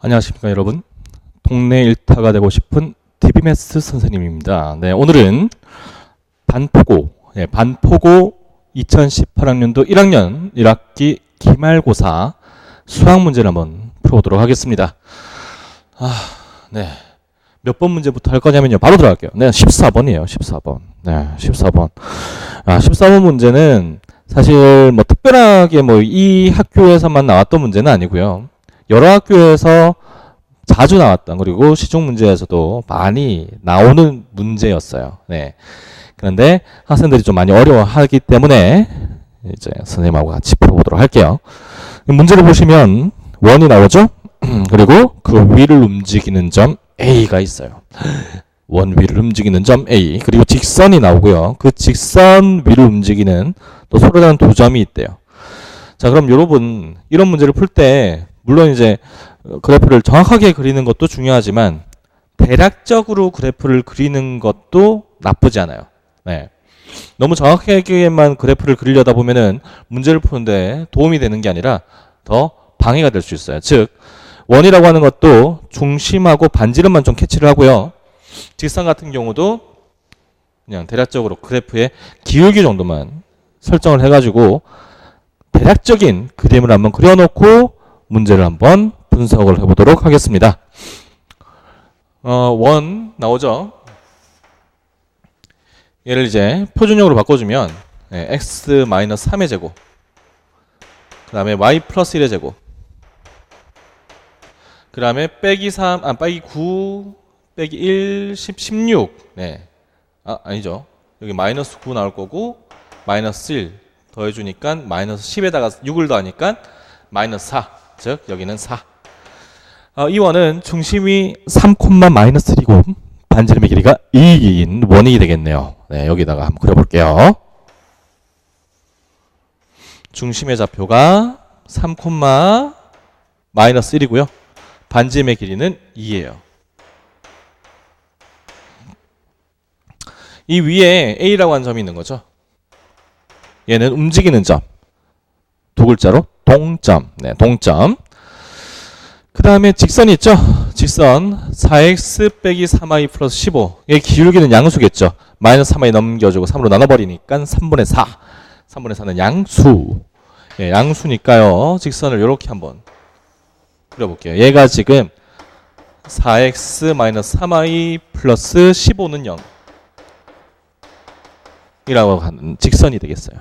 안녕하십니까 여러분. 동네 일타가 되고 싶은 DB매스 선생님입니다. 네 오늘은 반포고 예, 반포고 2018학년도 1학년 1학기 기말고사 수학 문제를 한번 풀어보도록 하겠습니다. 아 네 몇 번 문제부터 할 거냐면요. 바로 들어갈게요. 네 14번이에요 14번. 네 14번. 아 14번 문제는 사실 뭐 특별하게 뭐 이 학교에서만 나왔던 문제는 아니고요 여러 학교에서 자주 나왔던 그리고 시중 문제에서도 많이 나오는 문제였어요. 네. 그런데 학생들이 좀 많이 어려워하기 때문에 이제 선생님하고 같이 풀어보도록 할게요. 문제를 보시면 원이 나오죠? 그리고 그 위를 움직이는 점 A가 있어요. 원 위를 움직이는 점 A 그리고 직선이 나오고요. 그 직선 위를 움직이는 또 서로 다른 두 점이 있대요. 자 그럼 여러분 이런 문제를 풀 때 물론 이제 그래프를 정확하게 그리는 것도 중요하지만 대략적으로 그래프를 그리는 것도 나쁘지 않아요. 네. 너무 정확하게만 그래프를 그리려다 보면은 문제를 푸는데 도움이 되는 게 아니라 더 방해가 될 수 있어요. 즉 원이라고 하는 것도 중심하고 반지름만 좀 캐치를 하고요. 직선 같은 경우도 그냥 대략적으로 그래프의 기울기 정도만 설정을 해가지고 대략적인 그림을 한번 그려놓고 문제를 한번 분석을 해보도록 하겠습니다. 어, 원 나오죠? 얘를 이제 표준형으로 바꿔주면 네, x 3의 제곱 그 다음에 y 플러스 1의 제곱 그 다음에 빼기 3, 아, 빼기 9, 빼기 1, 10, 16 네. 아, 아니죠. 여기 마이너스 9 나올 거고 마이너스 1 더해주니까 마이너스 10에다가 6을 더하니까 마이너스 4. 즉 여기는 4. 어, 이 원은 중심이 3, 마이너스 3고 반지름의 길이가 2인 원이 되겠네요. 네, 여기다가 한번 그려볼게요. 중심의 좌표가 3, 마이너스 1이고요. 반지름의 길이는 2예요. 이 위에 A라고 하는 점이 있는 거죠. 얘는 움직이는 점. 두 글자로 동점. 네, 동점. 그 다음에 직선이 있죠? 직선 4x 빼기 3y 플러스 15. 이 기울기는 양수겠죠? 마이너스 3y 넘겨주고 3으로 나눠버리니까 3분의 4. 3분의 4는 양수. 예, 양수니까요. 직선을 이렇게 한번 그려볼게요. 얘가 지금 4x 마이너스 3y 플러스 15는 0. 이라고 하는 직선이 되겠어요.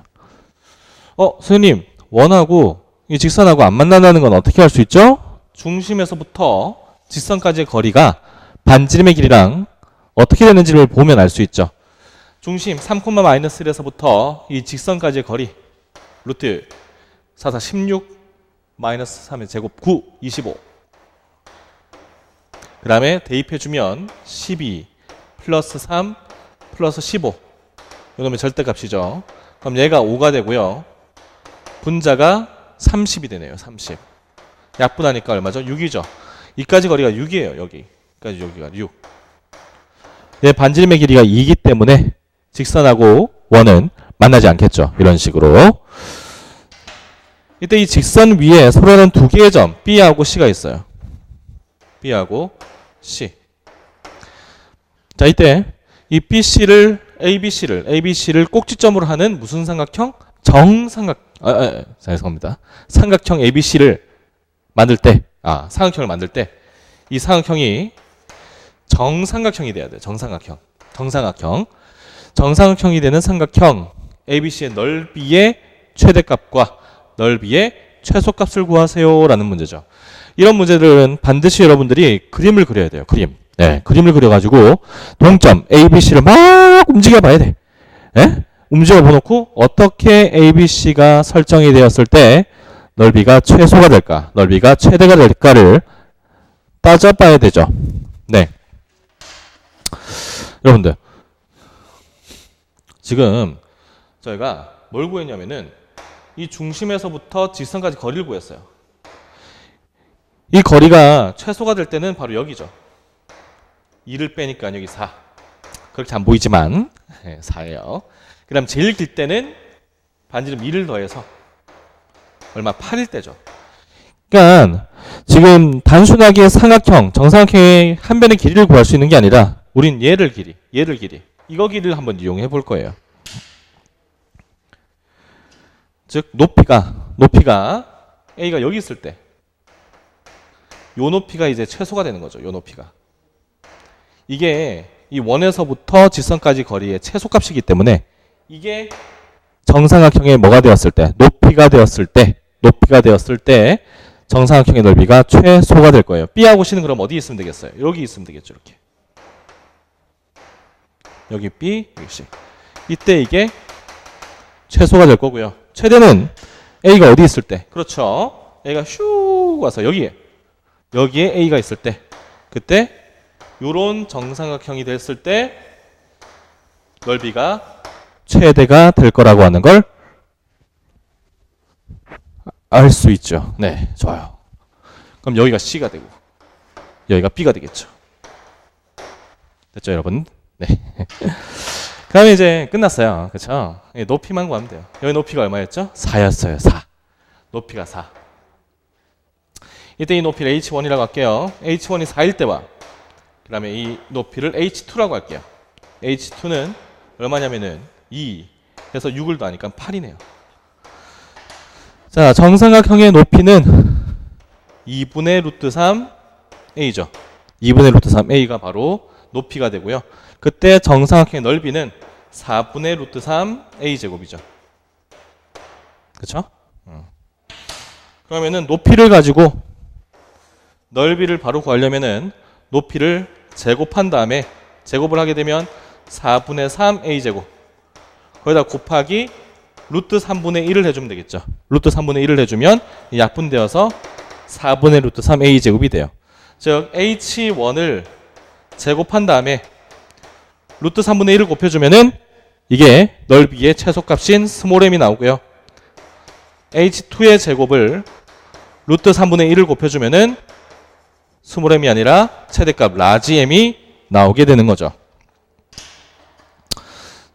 어, 선생님, 원하고 이 직선하고 안 만난다는 건 어떻게 할 수 있죠? 중심에서부터 직선까지의 거리가 반지름의 길이랑 어떻게 되는지를 보면 알 수 있죠. 중심 3, 마이너스 1에서부터 이 직선까지의 거리 루트 4, 4, 16 마이너스 3의 제곱 9, 25. 그 다음에 대입해주면 12 플러스 3 플러스 15. 이놈의 절대값이죠. 그럼 얘가 5가 되고요. 분자가 30이 되네요. 30. 약분하니까 얼마죠? 6이죠. 이까지 거리가 6이에요. 여기까지 여기가 6. 얘 반지름의 길이가 2이기 때문에 직선하고 원은 만나지 않겠죠. 이런 식으로. 이때 이 직선 위에 서로 다른 두 개의 점 B하고 C가 있어요. B하고 C. 자, 이때 이 BC를 ABC를 ABC를 꼭지점으로 하는 무슨 삼각형? 정삼각 아, 아, 아 죄송합니다. 삼각형 ABC를 만들 때, 아, 삼각형을 만들 때, 이 삼각형이 정삼각형이 돼야 돼. 정삼각형. 정삼각형. 정삼각형이 되는 삼각형 ABC의 넓이의 최대값과 넓이의 최소값을 구하세요라는 문제죠. 이런 문제들은 반드시 여러분들이 그림을 그려야 돼요. 그림. 네, 그림을 그려가지고 동점 ABC를 막 움직여 봐야 돼. 네? 움직여 보놓고 어떻게 ABC가 설정이 되었을 때 넓이가 최소가 될까, 넓이가 최대가 될까를 따져봐야 되죠. 네. 여러분들, 지금 저희가 뭘 구했냐면은 이 중심에서부터 직선까지 거리를 구했어요. 이 거리가 최소가 될 때는 바로 여기죠. 2를 빼니까 여기 4. 그렇게 안 보이지만 4예요. 그 다음 제일 길 때는 반지름 2를 더해서 얼마 8일 때죠. 그러니까 지금 단순하게 삼각형, 정삼각형의 한 변의 길이를 구할 수 있는 게 아니라 우린 얘를 길이, 얘를 길이, 이거 길이를 한번 이용해 볼 거예요. 즉 높이가 높이가 a가 여기 있을 때 요 높이가 이제 최소가 되는 거죠. 요 높이가. 이게 이 원에서부터 직선까지 거리의 최소값이기 때문에 이게 정삼각형의 뭐가 되었을 때 높이가 되었을 때 높이가 되었을 때 정삼각형의 넓이가 최소가 될 거예요. B하고 C는 그럼 어디 있으면 되겠어요? 여기 있으면 되겠죠. 이렇게. 여기 B, 여기 C. 이때 이게 최소가 될 거고요. 최대는 A가 어디 있을 때? 그렇죠. A가 슉 와서 여기에 여기에 A가 있을 때 그때 요런 정삼각형이 됐을 때 넓이가 최대가 될 거라고 하는 걸 알 수 있죠. 네, 좋아요. 그럼 여기가 C가 되고 여기가 B가 되겠죠. 됐죠, 여러분? 네. 그러면 이제 끝났어요. 그렇죠? 높이만 구하면 돼요. 여기 높이가 얼마였죠? 4였어요. 4. 높이가 4. 이때 이 높이를 h1이라고 할게요. h1이 4일 때와 그 다음에 이 높이를 h2라고 할게요. h2는 얼마냐면은 2. 그래서 6을 더하니까 8이네요. 자, 정삼각형의 높이는 2분의 루트 3 a죠. 2분의 루트 3 a가 바로 높이가 되고요. 그때 정삼각형의 넓이는 4분의 루트 3 a 제곱이죠. 그렇죠? 그러면은 높이를 가지고 넓이를 바로 구하려면은 높이를 제곱한 다음에 제곱을 하게 되면 4분의 3 a 제곱 거기다 곱하기 루트 3분의 1을 해주면 되겠죠. 루트 3분의 1을 해주면 약분되어서 4분의 루트 3 a 제곱이 돼요. 즉 h1을 제곱한 다음에 루트 3분의 1을 곱해주면은 이게 넓이의 최소값인 스몰 m이 나오고요. h2의 제곱을 루트 3분의 1을 곱해주면은 스몰 m이 아니라 최대값 라지 m이 나오게 되는 거죠.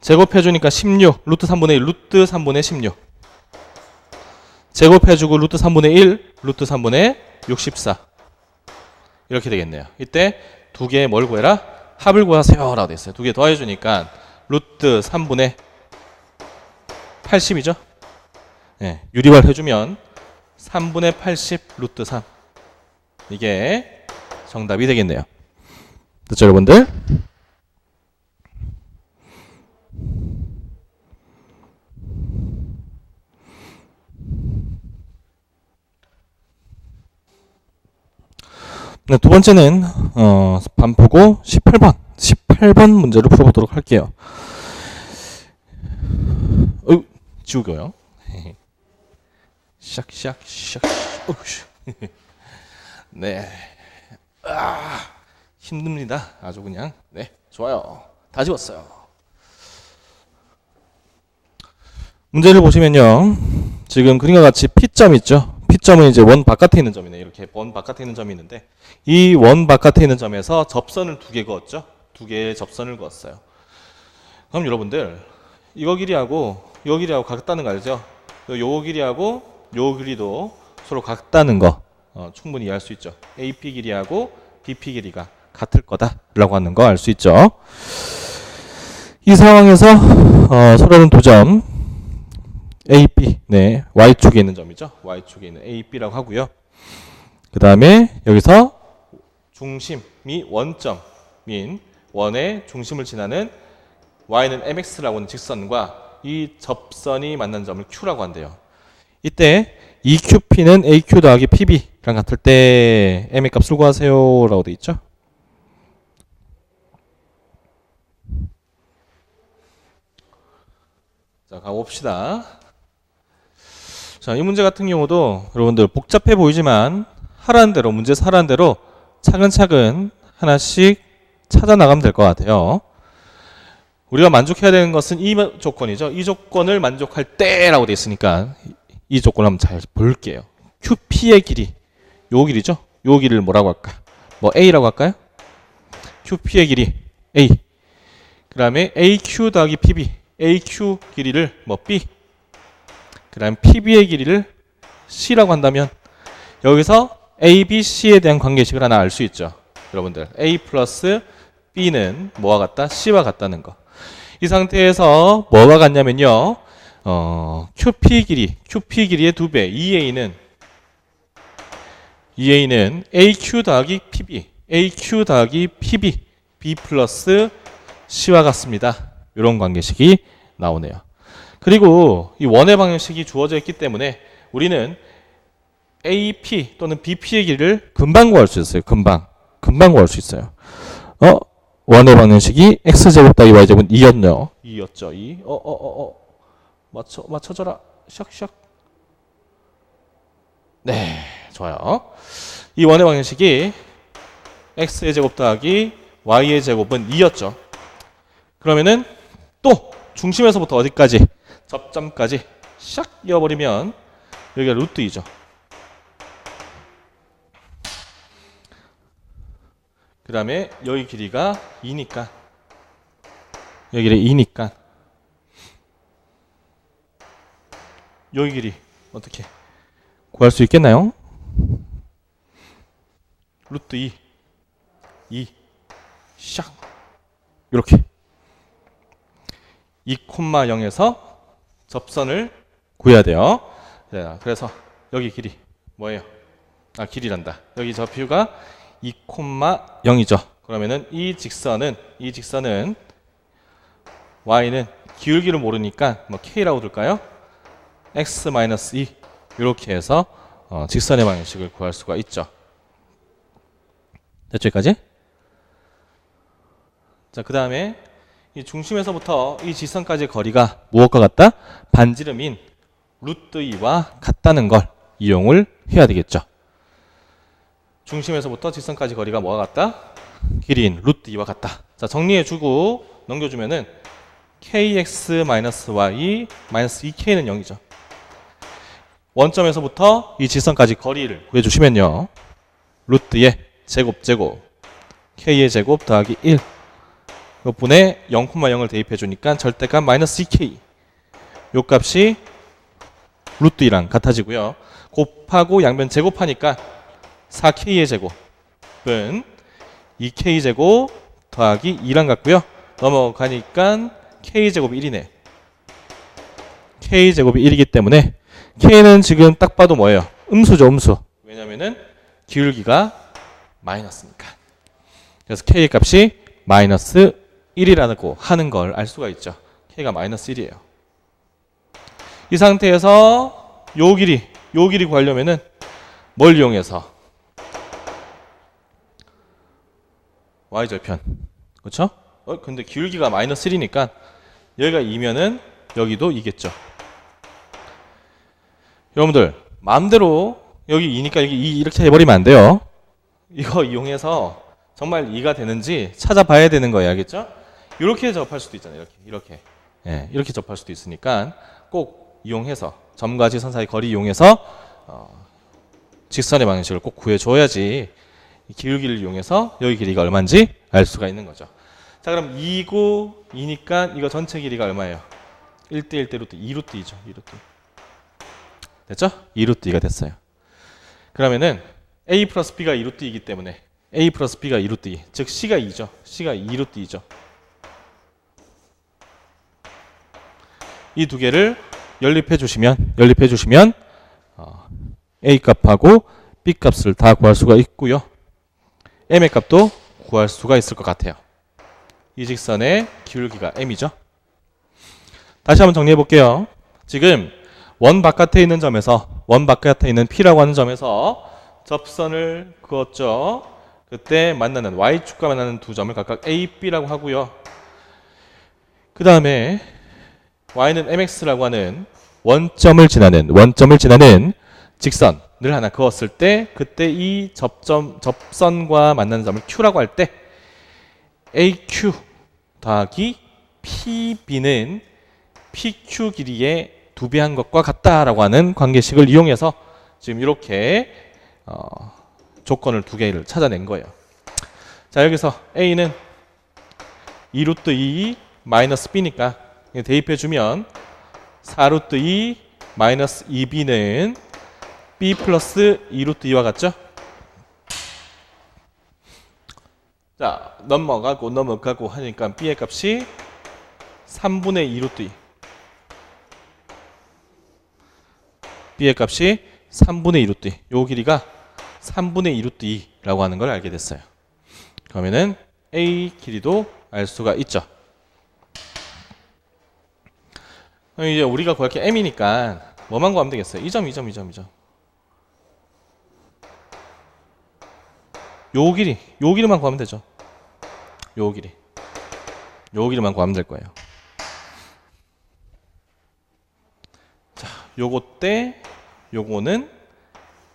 제곱해주니까 16, 루트 3분의 1, 루트 3분의 16. 제곱해주고 루트 3분의 1, 루트 3분의 64. 이렇게 되겠네요. 이때 두 개의 뭘 구해라? 합을 구하세요. 라고 됐어요. 두 개 더해주니까 루트 3분의 80이죠. 네, 유리발 해주면 3분의 80 루트 3. 이게 정답이 되겠네요. 됐죠, 여러분들? 두 번째는 어, 반포고 18번 18번 문제를 풀어보도록 할게요. 어, 지우고요. 시작. 어우씨. 네. 아, 힘듭니다. 아주 그냥. 네, 좋아요. 다 지웠어요. 문제를 보시면요. 지금 그림과 같이 P점 있죠. P점은 이제 원 바깥에 있는 점이네. 이렇게 원 바깥에 있는 점이 있는데 이 원 바깥에 있는 점에서 접선을 두 개 그었죠. 두 개의 접선을 그었어요. 그럼 여러분들 이거 길이하고 요 길이하고 같다는 거 알죠? 요 길이하고 요 길이도 서로 같다는 거 어, 충분히 이해할 수 있죠. AP 길이하고 BP 길이가 같을 거다라고 하는 거 알 수 있죠. 이 상황에서 어, 서로는 두점 AP 네 y 축에 있는 점이죠. y 축에 있는 AB라고 하고요. 그 다음에 여기서 중심이 원점인 원의 중심을 지나는 y는 mx라고 하는 직선과 이 접선이 만난 점을 q라고 한대요. 이때 EQP는 AQ 더하기 PB랑 같을 때 M의 값을 구하세요 라고 돼 있죠. 자, 가봅시다. 자, 이 문제 같은 경우도 여러분들 복잡해 보이지만 하라는 대로, 문제에서 하라는 대로 차근차근 하나씩 찾아 나가면 될 것 같아요. 우리가 만족해야 되는 것은 이 조건이죠. 이 조건을 만족할 때라고 돼 있으니까 이 조건을 한번 잘 볼게요. QP의 길이 요 길이죠. 요 길이를 뭐라고 할까? 뭐 A라고 할까요? QP의 길이 A. 그다음에 AQ 더하기 PB. AQ 길이를 뭐 B. 그 다음 PB의 길이를 C라고 한다면 여기서 A, B, C에 대한 관계식을 하나 알 수 있죠. 여러분들 A 플러스 B는 뭐와 같다? C와 같다는 거. 이 상태에서 뭐가 같냐면요. 어, QP 길이, QP 길이의 두 배. EA는 EA는 AQ 더하기 PB, AQ 더하기 PB, B 플러스 C와 같습니다. 이런 관계식이 나오네요. 그리고 이 원의 방정식이 주어져 있기 때문에 우리는 AP 또는 BP의 길이를 금방 구할 수 있어요. 금방. 금방 구할 수 있어요. 어? 원의 방정식이 x제곱 더하기 y제곱은 2였네요. 2였죠. 2. 어, 어, 어, 어. 맞춰, 맞춰줘라. 샥샥. 네. 좋아요. 이 원의 방정식이 x의 제곱 더하기 y의 제곱은 2였죠. 그러면은 또 중심에서부터 어디까지? 접점까지 샥 이어버리면 여기가 루트 2죠. 그 다음에 여기 길이가 2니까 여기를 2니까 여기 길이 어떻게 구할 수 있겠나요? 루트 2 2 샥 이렇게 2,0에서 접선을 구해야 돼요. 자, 그래서 여기 길이 뭐예요? 아 길이란다. 여기 저 뷰가 2,0이죠. 그러면은 이 직선은 이 직선은 y는 기울기를 모르니까 뭐 k라고 둘까요? x 2 이렇게 해서 어, 직선의 방식을 구할 수가 있죠. 됐죠, 여기까지? 자, 그 다음에 이 중심에서부터 이 직선까지의 거리가 무엇과 같다? 반지름인 루트 2와 같다는 걸 이용을 해야 되겠죠. 중심에서부터 직선까지 거리가 뭐가 같다? 길이인 루트 2와 같다. 자, 정리해주고 넘겨주면은 kx-y 마이너스 2k는 0이죠. 원점에서부터 이 직선까지 거리를 구해주시면요. 루트의 제곱 제곱 k의 제곱 더하기 1 이분에 0,0을 대입해 주니까 절대값 마이너스 2k 요 값이 루트 2랑 같아지고요. 곱하고 양변 제곱하니까 4k의 제곱은 2k 제곱 더하기 2랑 같고요. 넘어가니까 k 제곱이 1이네. k 제곱이 1이기 때문에 k는 지금 딱 봐도 뭐예요? 음수죠, 음수. 왜냐면은 기울기가 마이너스니까. 그래서 k의 값이 마이너스 1이라고 하는 걸 알 수가 있죠. k가 마이너스 1이에요. 이 상태에서 요 길이, 요 길이 구하려면은 뭘 이용해서 y절편. 그렇죠? 어, 근데 기울기가 마이너스 1이니까 여기가 2면은 여기도 2겠죠. 여러분들 마음대로 여기 2니까 여기 2 이렇게 해버리면 안 돼요. 이거 이용해서 정말 2가 되는지 찾아봐야 되는 거예요. 알겠죠? 이렇게 접할 수도 있잖아요. 이렇게 이렇게 예, 이렇게 접할 수도 있으니까 꼭 이용해서 점과 지선 사이 거리 이용해서 어, 직선의 방식을 꼭 구해줘야지 이 기울기를 이용해서 여기 길이가 얼마인지 알 수가 있는 거죠. 자 그럼 2고 2니까 이거 전체 길이가 얼마예요? 1대 1대 루트 2루트 2죠. 2루트. 됐죠? 2루트 2가 됐어요. 그러면은 a 플러스 b가 2루트 2이기 때문에 a 플러스 b가 2루트 2, 즉 c가 2죠. c가 2루트 2죠. 이 두 개를 연립해 주시면 연립해 주시면 어, a 값하고 b 값을 다 구할 수가 있고요. m의 값도 구할 수가 있을 것 같아요. 이 직선의 기울기가 m이죠. 다시 한번 정리해 볼게요. 지금 원 바깥에 있는 점에서 원 바깥에 있는 P라고 하는 점에서 접선을 그었죠. 그때 만나는 Y축과 만나는 두 점을 각각 A, B라고 하고요. 그 다음에 Y는 MX라고 하는 원점을 지나는 원점을 지나는 직선을 하나 그었을 때 그때 이 접점 접선과 만나는 점을 Q라고 할 때 AQ 더하기 PB는 PQ 길이의 두 배 한 것과 같다라고 하는 관계식을 이용해서 지금 이렇게 어, 조건을 두 개를 찾아낸 거예요. 자 여기서 A는 2루트 2 마이너스 B니까 예, 대입해 주면 4루트 2 마이너스 2b는 b 플러스 2루트 2와 같죠? 자 넘어가고 넘어가고 하니까 b의 값이 3분의 2루트 2 b의 값이 3분의 2루트 2. 요 길이가 3분의 2루트 2라고 하는 걸 알게 됐어요. 그러면은 A 길이도 알 수가 있죠. 이제 우리가 구할 게 m이니까 뭐만 구하면 되겠어요? 2점, 2점, 2점, 2점. 요 길이, 요 길이만 구하면 되죠. 요 길이. 요 길이만 구하면 될 거예요. 자, 요거 때 요거는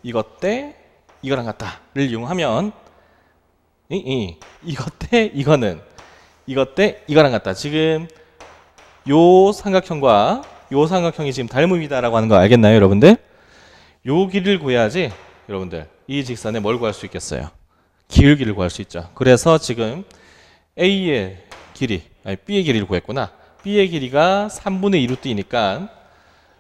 이것 때 이거랑 같다를 이용하면 이, 이 이것 때 이거는 이것 때 이거랑 같다. 지금 요 삼각형과 요 삼각형이 지금 닮음이다라고 하는 거 알겠나요, 여러분들? 요 길이를 구해야지 여러분들 이 직선에 뭘 구할 수 있겠어요? 기울기를 구할 수 있죠. 그래서 지금 A의 길이, 아니 B의 길이를 구했구나. B의 길이가 3분의 2 루트 이니까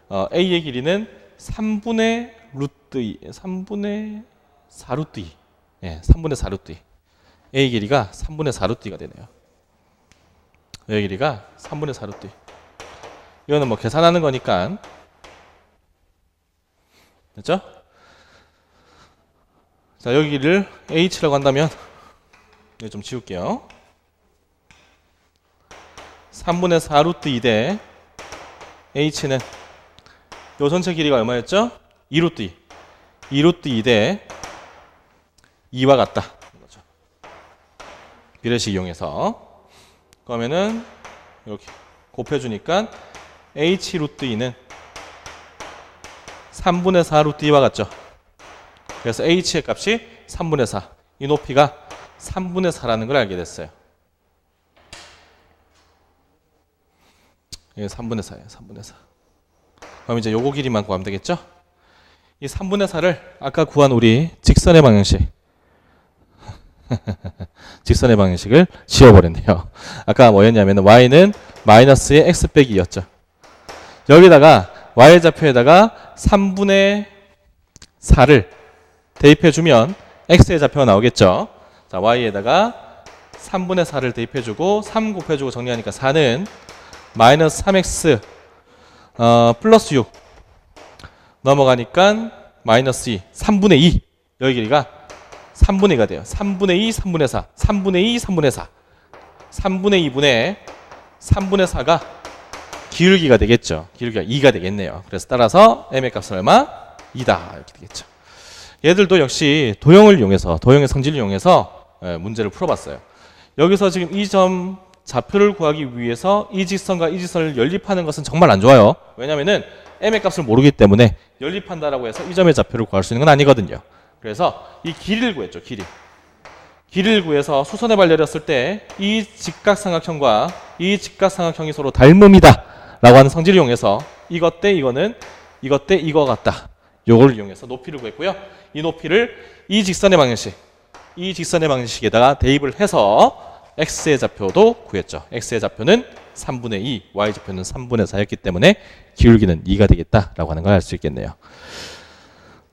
어, A의 길이는 3분의 루트 2, 3분의 4 루트 2. 예, 3분의 4 루트 2. A 길이가 3분의 4 루트 2가 되네요. A 길이가 3분의 4 루트 2. 이거는 뭐 계산하는 거니까 됐죠? 자 여기를 h라고 한다면 이거 좀 지울게요. 3분의 4 루트 2 대 h는 요 전체 길이가 얼마였죠? 2 루트 2. 2 루트 2 대 2와 같다. 비례식 이용해서 그러면은 이렇게 곱해주니까 h 루트 2는 3분의 4 루트 2와 같죠. 그래서 h의 값이 3분의 4. 이 높이가 3분의 4라는 걸 알게 됐어요. 이게 3분의 4예요. 3분의 4. 그럼 이제 요거 길이만 구하면 되겠죠? 이 3분의 4를 아까 구한 우리 직선의 방정식 직선의 방정식을 지워버렸네요. 아까 뭐였냐면 y는 마이너스의 x 빼기 2였죠. 여기다가 y 좌표에다가 3분의 4를 대입해주면 x의 좌표가 나오겠죠. 자, y에다가 3분의 4를 대입해주고 3 곱해주고 정리하니까 4는 마이너스 3x 어, 플러스 6 넘어가니까 마이너스 2 3분의 2 여기 길이가 3분의 2가 돼요. 3분의 2, 3분의 4 3분의 2, 3분의 4 3분의 2분의 3분의 4가 기울기가 되겠죠. 기울기가 2가 되겠네요. 그래서 따라서 m의 값은 얼마? 2다 이렇게 되겠죠. 얘들도 역시 도형을 이용해서 도형의 성질을 이용해서 예, 문제를 풀어봤어요. 여기서 지금 이 점 좌표를 구하기 위해서 이 직선과 이 직선을 연립하는 것은 정말 안 좋아요. 왜냐하면은 m의 값을 모르기 때문에 연립한다라고 해서 이 점의 좌표를 구할 수 있는 건 아니거든요. 그래서 이 길이를 구했죠. 길이. 길이를 구해서 수선에 발열했을 때 이 직각삼각형과 이 직각삼각형이 서로 닮음이다 라고 하는 성질을 이용해서 이것 대 이거는 이것 대 이거 같다. 요걸 이용해서 높이를 구했고요. 이 높이를 이 직선의 방정식, 이 직선의 방정식에다가 대입을 해서 x의 좌표도 구했죠. x의 좌표는 3분의 2, y 좌표는 3분의 4였기 때문에 기울기는 2가 되겠다라고 하는 걸 알 수 있겠네요.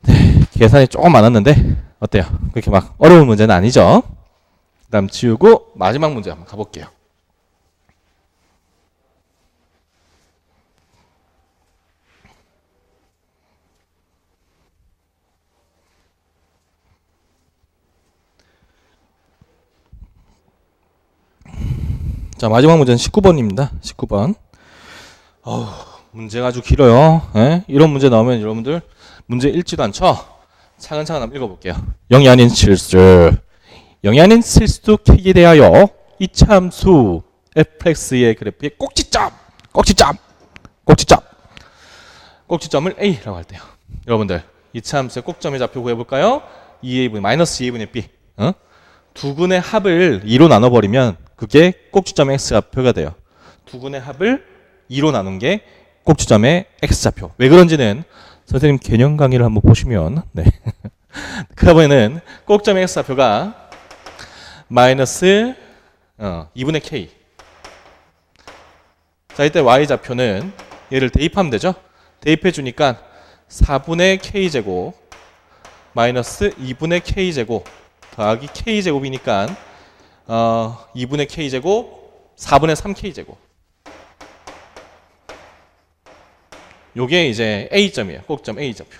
네, 계산이 조금 많았는데 어때요? 그렇게 막 어려운 문제는 아니죠? 그 다음 지우고 마지막 문제 한번 가볼게요. 자 마지막 문제는 19번입니다. 19번. 어우, 문제가 아주 길어요. 예? 이런 문제 나오면 여러분들 문제 읽지도 않죠? 차근차근 한번 읽어볼게요. 영이 아닌 실수. 영이 아닌 실수도 K에 대하여 이 참수 fx의 그래프의 꼭지점, 꼭지점, 꼭지점, 꼭지점을 A라고 할 때요. 여러분들 이 참수의 꼭점의 좌표 구해볼까요? 2a분의 마이너스 2a분의 b. 어? 두 근의 합을 2로 나눠버리면 그게 꼭지점의 x좌표가 돼요. 두 근의 합을 2로 나눈 게 꼭지점의 x좌표. 왜 그런지는 선생님 개념 강의를 한번 보시면 네. 그러면은 꼭점의 x좌표가 마이너스 어, 2분의 k. 자 이때 y좌표는 얘를 대입하면 되죠. 대입해 주니까 4분의 k제곱 마이너스 2분의 k제곱 더하기 k제곱이니까 어, 2분의 k제곱, 4분의 3k제곱. 요게 이제 A점이에요. 꼭점 A좌표.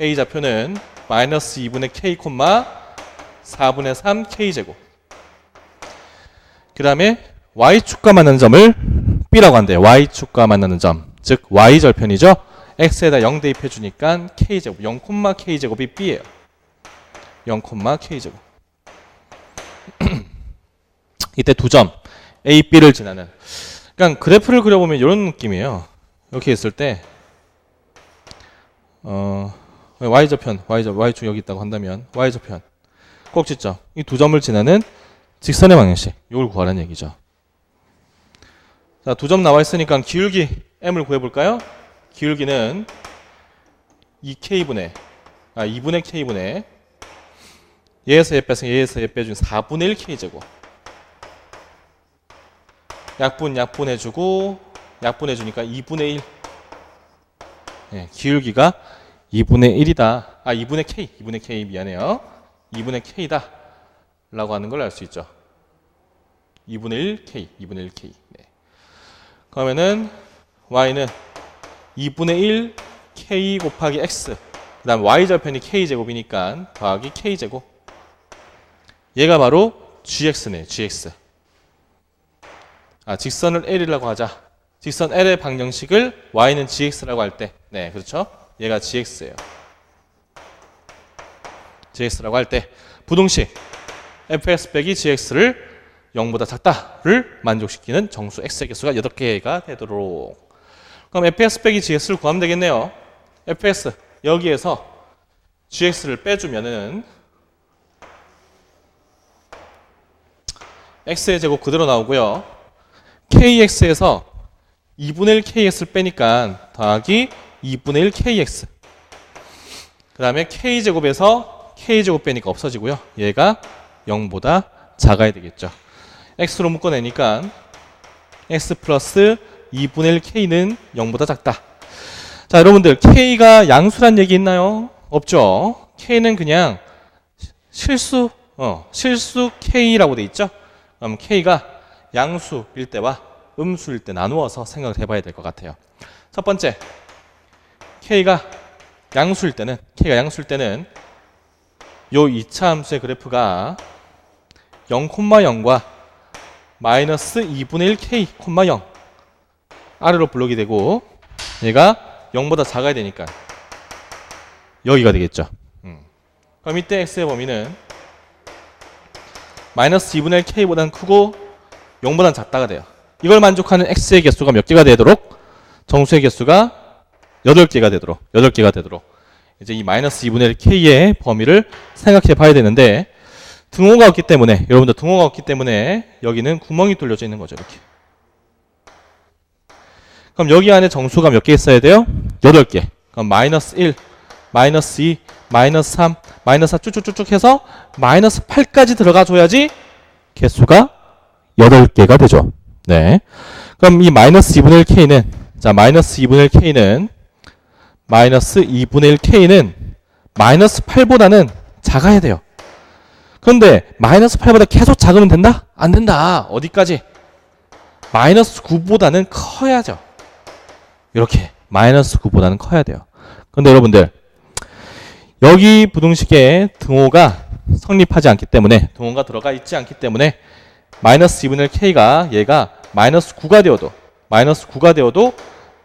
A좌표는 마이너스 2분의 K, 4분의 3 K제곱. 그 다음에 Y축과 만나는 점을 B라고 한대요. Y축과 만나는 점. 즉 Y절편이죠. X에다 0 대입해 주니까 K제곱. 0, K제곱이 B예요. 0, K제곱. 이때 두 점. A, B를 지나는. 그러니까 그래프를 그려보면 이런 느낌이에요. 이렇게 있을 때 어, y좌편, y좌, y축 여기 있다고 한다면 y좌편 꼭지점 이 두 점을 지나는 직선의 방향식 이걸 구하라는 얘기죠. 자, 두 점 나와 있으니까 기울기 m을 구해 볼까요? 기울기는 2k분의 아 2분의 k분의 얘에서 얘 빼서 얘에서 얘 빼준 4분의 1 k제곱 약분 약분 해주고 약분해 주니까 2분의 1. 네, 기울기가 2분의 1이다. 아, 2분의 k. 2분의 k 미안해요. 2분의 k다. 라고 하는 걸 알 수 있죠. 2분의 1 k. 2분의 1 k. 네. 그러면은 y는 2분의 1 k 곱하기 x. 그 다음 y 절편이 k 제곱이니까 더하기 k 제곱. 얘가 바로 gx네. gx. 아, 직선을 L이라고 하자. 직선 L의 방정식을 y는 gx라고 할 때, 네, 그렇죠? 얘가 gx예요. gx라고 할 때 부동식 fx 빼기 gx를 0보다 작다를 만족시키는 정수 x의 개수가 8개가 되도록 그럼 fx 빼기 gx를 구하면 되겠네요. fx 여기에서 gx를 빼주면은 x의 제곱 그대로 나오고요. kx에서 2분의 1 kx를 빼니까 더하기 2분의 1 kx 그 다음에 k제곱에서 k제곱 빼니까 없어지고요. 얘가 0보다 작아야 되겠죠. x로 묶어내니까 x 플러스 2분의 1 k는 0보다 작다. 자 여러분들 k가 양수란 얘기 있나요? 없죠. k는 그냥 실수 어, 실수 k라고 돼 있죠. 그럼 k가 양수일 때와 음수일 때 나누어서 생각을 해봐야 될 것 같아요. 첫 번째, k가 양수일 때는 k가 양수일 때는 요 2차 함수의 그래프가 0,0과 마이너스 2분의 1 k, 0 아래로 블록이 되고 얘가 0보다 작아야 되니까 여기가 되겠죠. 음. 그럼 이때 x의 범위는 마이너스 2분의 1 k보다는 크고 0보다는 작다가 돼요. 이걸 만족하는 x의 개수가 몇 개가 되도록? 정수의 개수가 8개가 되도록 8개가 되도록. 이제 이 마이너스 2분의 1 k의 범위를 생각해 봐야 되는데 등호가 없기 때문에 여러분들 등호가 없기 때문에 여기는 구멍이 뚫려져 있는 거죠 이렇게. 그럼 여기 안에 정수가 몇 개 있어야 돼요? 8개. 그럼 마이너스 1 마이너스 2 마이너스 3 마이너스 4 쭉쭉쭉쭉 해서 마이너스 8까지 들어가 줘야지 개수가 8개가 되죠 네. 그럼 이 마이너스 2분의 1 k는 자 마이너스 2분의 1 k는 마이너스 2분의 1 k는 마이너스 8보다는 작아야 돼요. 그런데 마이너스 8보다 계속 작으면 된다? 안 된다. 어디까지? 마이너스 9보다는 커야죠. 이렇게 마이너스 9보다는 커야 돼요. 그런데 여러분들 여기 부등식에 등호가 성립하지 않기 때문에 등호가 들어가 있지 않기 때문에 마이너스 2분의 1 k가 얘가 마이너스 9가 되어도 마이너스 9가 되어도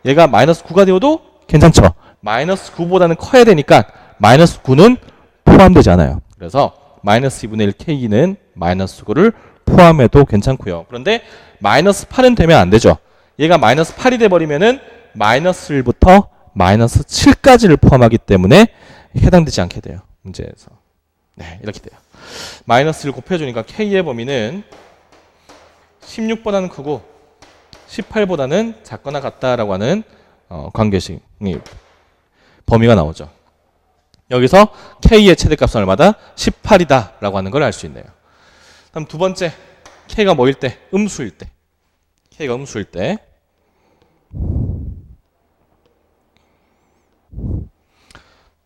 얘가 마이너스 9가 되어도 괜찮죠. 마이너스 9보다는 커야 되니까 마이너스 9는 포함되지 않아요. 그래서 마이너스 2분의 1 k는 마이너스 9를 포함해도 괜찮고요. 그런데 마이너스 8은 되면 안 되죠. 얘가 마이너스 8이 돼버리면은 마이너스 1부터 마이너스 7까지를 포함하기 때문에 해당되지 않게 돼요. 문제에서. 네, 이렇게 돼요. 마이너스를 곱해주니까 k의 범위는 16보다는 크고 18보다는 작거나 같다라고 하는 어, 관계식 범위가 나오죠. 여기서 k의 최대값은 얼마다? 18이다라고 하는 걸 알 수 있네요. 다음 두 번째 k가 뭐일 때? 음수일 때. k가 음수일 때.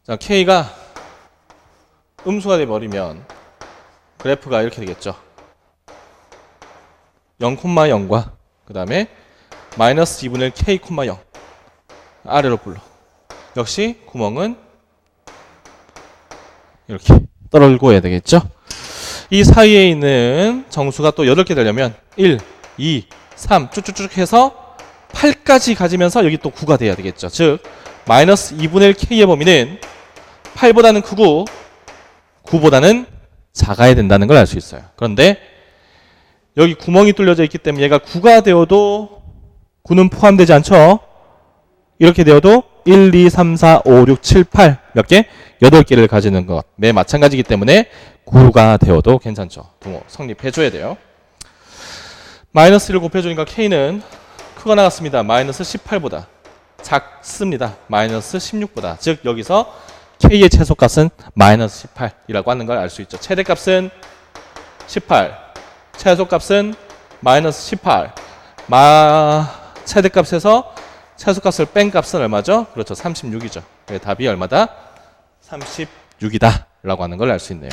자, k가 음수가 돼 버리면 그래프가 이렇게 되겠죠. 0,0과 그 다음에 마이너스 2분의 1 k, 0 아래로 불러. 역시 구멍은 이렇게 떨어지고 해야 되겠죠? 이 사이에 있는 정수가 또 8개 되려면 1, 2, 3 쭉쭉쭉 해서 8까지 가지면서 여기 또 9가 돼야 되겠죠. 즉 마이너스 2분의 1 k의 범위는 8보다는 크고 9보다는 작아야 된다는 걸 알 수 있어요. 그런데 여기 구멍이 뚫려져 있기 때문에 얘가 9가 되어도 9는 포함되지 않죠? 이렇게 되어도 1, 2, 3, 4, 5, 6, 7, 8 몇 개? 8개를 가지는 것. 매 마찬가지이기 때문에 9가 되어도 괜찮죠. 동호 성립해줘야 돼요. 마이너스를 곱해주니까 K는 크거나 같습니다. 마이너스 18보다 작습니다. 마이너스 16보다. 즉 여기서 K의 최소값은 마이너스 18이라고 하는 걸 알 수 있죠. 최대값은 18, 최소값은 마이너스 18. 마 최대값에서 최소값을 뺀 값은 얼마죠? 그렇죠. 36이죠. 답이 얼마다? 36이다. 라고 하는 걸 알 수 있네요.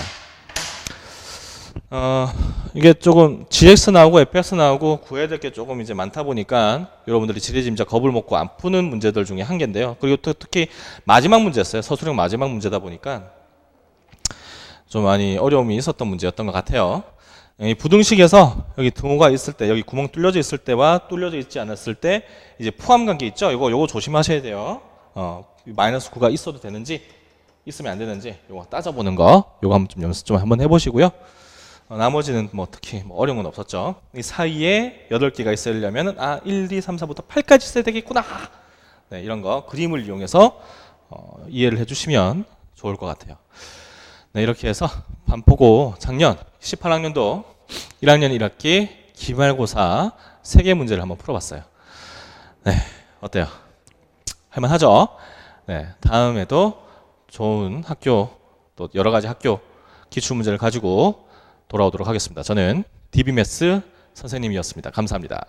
어, 이게 조금 GX 나오고 FX 나오고 구해야 될 게 조금 이제 많다 보니까 여러분들이 지레짐작 겁을 먹고 안 푸는 문제들 중에 한 개인데요. 그리고 또 특히 마지막 문제였어요. 서술형 마지막 문제다 보니까 좀 많이 어려움이 있었던 문제였던 것 같아요. 이 부등식에서 여기 등호가 있을 때 여기 구멍 뚫려져 있을 때와 뚫려져 있지 않았을 때 이제 포함 관계 있죠. 이거 요거 조심하셔야 돼요. 어, 마이너스 9가 있어도 되는지 있으면 안 되는지 요거 따져보는 거 요거 한번 좀 연습 좀 한번 해보시고요. 어, 나머지는 뭐 특히 뭐 어려운 건 없었죠. 이 사이에 8개가 있으려면 아 1, 2, 3, 4부터 8까지 있어야 되겠구나. 네, 이런 거 그림을 이용해서 어, 이해를 해주시면 좋을 것 같아요. 네, 이렇게 해서 반포고 작년 18학년도 1학년 1학기 기말고사 3개 문제를 한번 풀어봤어요. 네, 어때요? 할만하죠? 네, 다음에도 좋은 학교 또 여러 가지 학교 기출 문제를 가지고 돌아오도록 하겠습니다. 저는 DB매스 선생님이었습니다. 감사합니다.